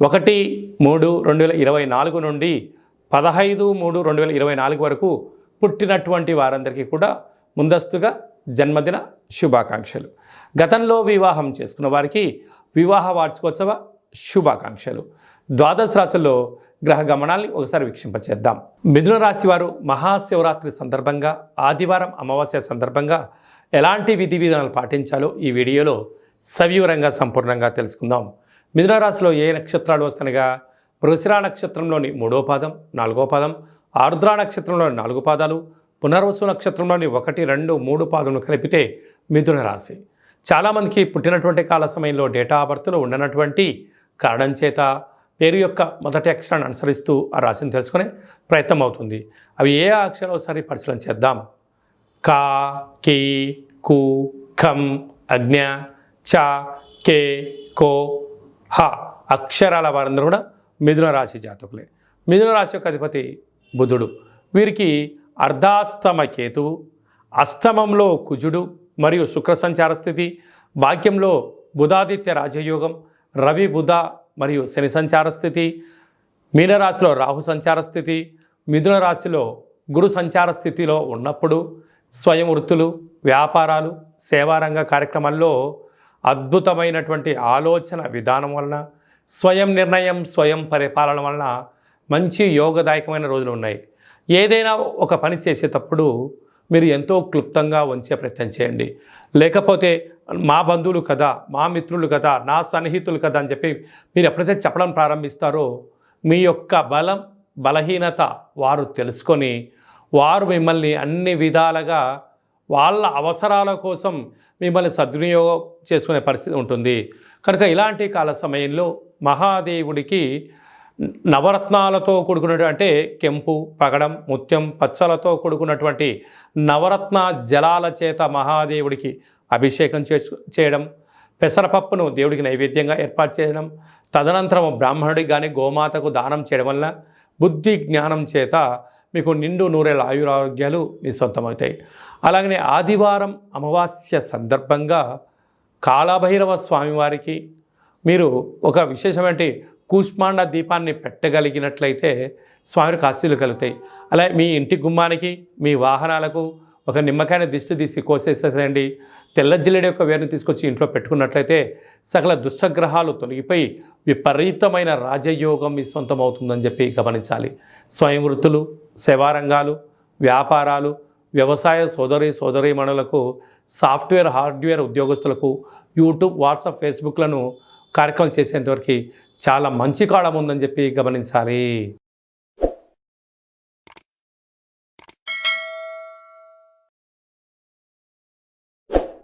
ఒకటి మూడు రెండు వేల ఇరవై నాలుగు నుండి పదహైదు మూడు రెండు వేల ఇరవై నాలుగు వరకు పుట్టినటువంటి వారందరికీ కూడా ముందస్తుగా జన్మదిన శుభాకాంక్షలు. గతంలో వివాహం చేసుకున్న వారికి వివాహ వార్షికోత్సవ శుభాకాంక్షలు. ద్వాదశ రాశుల్లో గ్రహ గమనాల్ని ఒకసారి వీక్షింపచేద్దాం. మిథున రాశి వారు మహాశివరాత్రి సందర్భంగా ఆదివారం అమావాస్య సందర్భంగా ఎలాంటి విధి విధానాలు పాటించాలో ఈ వీడియోలో సవివరంగా సంపూర్ణంగా తెలుసుకుందాం. మిథున రాశిలో ఏ నక్షత్రాలు వస్తనగా మృగశిరా నక్షత్రంలోని మూడో పాదం నాలుగో పాదం ఆర్ద్రా నక్షత్రంలోని నాలుగు పాదాలు పునర్వసు నక్షత్రంలోని ఒకటి రెండు మూడు పాదములు కలిపితే మిథున రాశి. చాలామందికి పుట్టినటువంటి కాల సమయంలో డేటా బర్త్లో ఉండనటువంటి కారణం చేత పేరు యొక్క మొదటి అక్షరాన్ని అనుసరిస్తూ ఆ రాశిని తెలుసుకునే ప్రయత్నం అవుతుంది. అవి ఏ అక్షరం ఒకసారి పరిశీలన చేద్దాం. కా కి కు ఖం అజ్ఞ చ కే కో హ అక్షరాల వారందరూ కూడా మిథున రాశి జాతకులే. మిథున రాశి యొక్క అధిపతి బుధుడు. వీరికి అర్ధాష్టమ కేతువు అష్టమంలో కుజుడు మరియు శుక్ర సంచార స్థితి భాగ్యంలో బుధాదిత్య రాజయోగం రవి బుధ మరియు శని సంచార స్థితి మీనరాశిలో రాహు సంచార స్థితి మిథున రాశిలో గురు సంచార స్థితిలో ఉన్నప్పుడు స్వయం వృత్తులు వ్యాపారాలు సేవారంగ కార్యక్రమాల్లో అద్భుతమైనటువంటి ఆలోచన విధానం వలన స్వయం నిర్ణయం స్వయం పరిపాలన వలన మంచి యోగదాయకమైన రోజులు ఉన్నాయి. ఏదైనా ఒక పని చేసేటప్పుడు మీరు ఎంతో క్లుప్తంగా ఉంచే ప్రయత్నం చేయండి. లేకపోతే మా బంధువులు కదా మా మిత్రులు కదా నా సన్నిహితులు కదా అని చెప్పి మీరు ఎప్పుడైతే చెప్పడం ప్రారంభిస్తారో మీ యొక్క బలం బలహీనత వారు తెలుసుకొని వారు మిమ్మల్ని అన్ని విధాలుగా వాళ్ళ అవసరాల కోసం మిమ్మల్ని సద్వినియోగం చేసుకునే పరిస్థితి ఉంటుంది. కనుక ఇలాంటి కాల సమయంలో మహాదేవుడికి నవరత్నాలతో కూడుకున్నటువంటి అంటే కెంపు పగడం ముత్యం పచ్చలతో కూడుకున్నటువంటి నవరత్న జలాల చేత మహాదేవుడికి అభిషేకం చేసు చేయడం పెసరపప్పును దేవుడికి నైవేద్యంగా ఏర్పాటు చేయడం తదనంతరం బ్రాహ్మణుడికి కానీ గోమాతకు దానం చేయడం వల్ల బుద్ధి జ్ఞానం చేత మీకు నిండు నూరేళ్ళ ఆయురారోగ్యాలు మీ సొంతమవుతాయి. అలాగనే ఆదివారం అమావాస్య సందర్భంగా కాళభైరవ స్వామివారికి మీరు ఒక విశేషమైన కూష్మాండ దీపాన్ని పెట్టగలిగినట్లయితే స్వామికి ఆశీలు కలుగుతాయి. అలా మీ ఇంటి గుమ్మానికి మీ వాహనాలకు ఒక నిమ్మకాయని దిష్టి తీసి కోసేసేయండి తెల్ల జిల్లెడ యొక్క వేరుని తీసుకొచ్చి ఇంట్లో పెట్టుకున్నట్లయితే సకల దుష్టగ్రహాలు తొలగిపోయి విపరీతమైన రాజయోగం మీ సొంతం అవుతుందని చెప్పి గమనించాలి. స్వయం వృత్తులు సేవారంగాలు వ్యాపారాలు వ్యవసాయ సోదరి సోదరీమణులకు సాఫ్ట్వేర్ హార్డ్వేర్ ఉద్యోగస్తులకు యూట్యూబ్ వాట్సాప్ ఫేస్బుక్లను కార్యక్రమం చేసేంతవరకు చాలా మంచి కాలం ఉందని చెప్పి గమనించాలి.